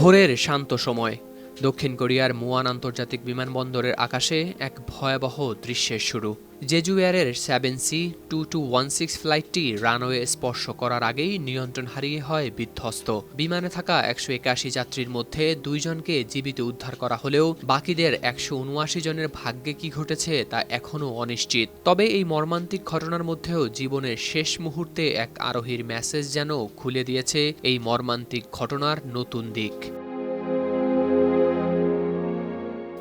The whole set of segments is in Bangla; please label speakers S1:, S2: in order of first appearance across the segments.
S1: ভোরের শান্ত সময়। দক্ষিণ কোরিয়ার মুয়ান আন্তর্জাতিক বিমানবন্দরের আকাশে এক ভয়াবহ দৃশ্যের শুরু। Jeju এয়ারের seven C two two one six ফ্লাইটটি রানওয়ে স্পর্শ করার আগেই নিয়ন্ত্রণ হারিয়ে হয় বিধ্বস্ত। বিমানে থাকা একশো একাশি যাত্রীর মধ্যে দুইজনকে জীবিত উদ্ধার করা হলেও বাকিদের একশো উনআশি জনের ভাগ্যে কি ঘটেছে তা এখনও অনিশ্চিত। তবে এই মর্মান্তিক ঘটনার মধ্যেও জীবনের শেষ মুহূর্তে এক আরোহীর মেসেজ যেন খুলে দিয়েছে এই মর্মান্তিক ঘটনার নতুন দিক।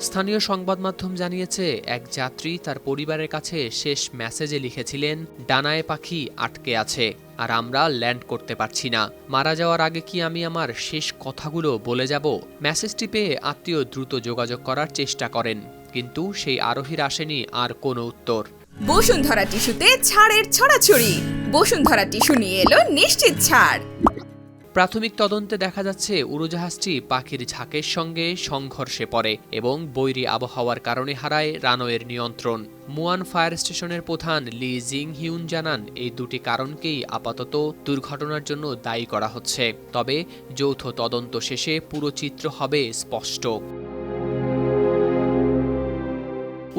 S1: স্থানীয় সংবাদ মাধ্যম জানিয়েছে, এক যাত্রী তার পরিবারের কাছে শেষ মেসেজে লিখেছিলেন, ডানায় পাখি আটকে আছে, আর আমরা ল্যান্ড করতে পারছি না। মারা যাওয়ার আগে কি আমি আমার শেষ কথাগুলো বলে যাব? মেসেজটি পেয়ে আত্মীয় দ্রুত যোগাযোগ করার চেষ্টা করেন, কিন্তু সেই আরোহীর আসেনি আর কোনো উত্তর।
S2: বসুন্ধরা টিস্যুতে ছাড়ের ছড়াছড়ি। বসুন্ধরা টিস্যু নিয়ে এলো নিশ্চিত ছাড়।
S1: প্রাথমিক তদন্তে দেখা যাচ্ছে, উড়োজাহাজটি পাখির ঝাঁকের সঙ্গে সংঘর্ষে পড়ে এবং বৈরী আবহাওয়ার কারণে হারায় রানওয়ের নিয়ন্ত্রণ। মুয়ান ফায়ার স্টেশনের প্রধান লি জিং হিউন জানান, এই দুটি কারণকেই আপাতত দুর্ঘটনার জন্য দায়ী করা হচ্ছে। তবে যৌথ তদন্ত শেষে পুরো চিত্র হবে স্পষ্ট।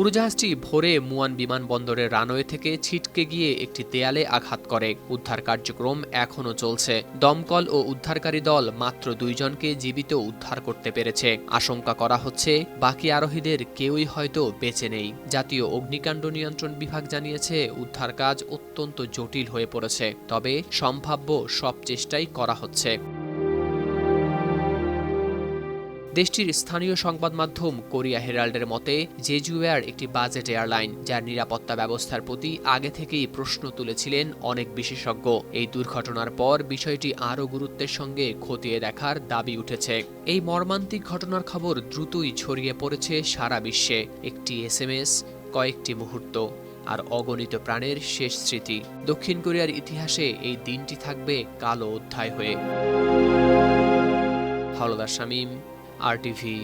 S1: উড়োজাহাজটি ভোরে মুয়ান বিমানবন্দরের রানওয়ে থেকে ছিটকে গিয়ে একটি দেয়ালে আঘাত করে। উদ্ধার কার্যক্রম এখনও চলছে। দমকল ও উদ্ধারকারী দল মাত্র দুইজনকে জীবিত উদ্ধার করতে পেরেছে। আশঙ্কা করা হচ্ছে, বাকি আরোহীদের কেউই হয়তো বেঁচে নেই। জাতীয় অগ্নিকাণ্ড নিয়ন্ত্রণ বিভাগ জানিয়েছে, উদ্ধার কাজ অত্যন্ত জটিল হয়ে পড়েছে। তবে সম্ভাব্য সব চেষ্টাই করা হচ্ছে। দেশটির স্থানীয় সংবাদ মাধ্যম কোরিয়া হেরাল্ডের মতে, জেজু এয়ার একটি বাজেট এয়ারলাইন যার নিরাপত্তা ব্যবস্থার প্রতি আগে থেকেই প্রশ্ন তুলেছিলেন অনেক বিশেষজ্ঞ। এই দুর্ঘটনার পর বিষয়টি আরও গুরুত্বের সঙ্গে খতিয়ে দেখার দাবি উঠেছে। এই মর্মান্তিক ঘটনার খবর দ্রুতই ছড়িয়ে পড়েছে সারা বিশ্বে। একটি এস এম এস কয়েকটি মুহূর্ত, আর অগণিত প্রাণের শেষ স্মৃতি। দক্ষিণ কোরিয়ার ইতিহাসে এই দিনটি থাকবে কালো অধ্যায় হয়ে। হাওলাদার শামীম আর টিভি